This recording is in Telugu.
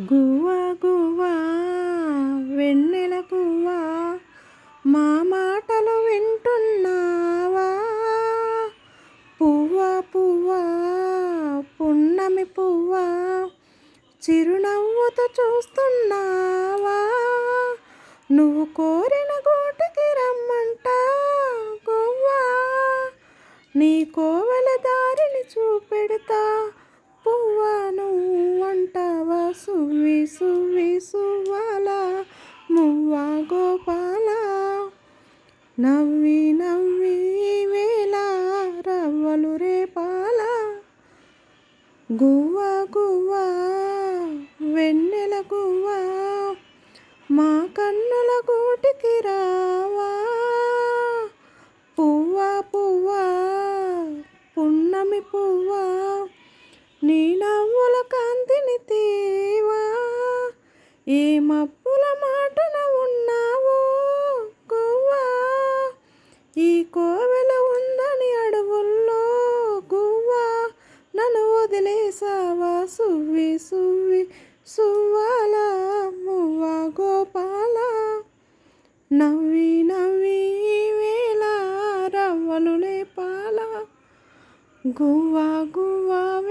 గువ్వా గువ్వా వెన్నెల గువ్వా మా మాటలు వింటున్నావా? పువ్వ పువ్వ పున్నమి పువ్వ చిరునవ్వుతో చూస్తున్నావా? నువ్వు కోరిన గోటికి రమ్మంట గువ్వా? నీ కోవల దారిని చూపెడతా పువ్వా నువ్వంటావా సువ్వి సువ్వి సువ్వాల మువ్వా గోపాల. నవ్వి నవ్వి వేళ రవ్వలు రేపాల. గువ్వా గువ్వ వెన్నెల గువ్వా మా కన్నుల గూటికి రావా. పువ్వా పువ్వ పున్నమి పువ్వ నీ నవ్వుల ఏ మబ్బుల మాటన ఉన్నావో గువ్వా? ఈ కోవెల ఉందని అడవుల్లో గువ్వా? నన్ను వదిలేసావా సువ్వి సువ్వి సువ్వాల? మువ్వా గోపాల? నవ్వి నవ్వి వేళ రవ్వలు లేపాల? గువ్వా గువ్వా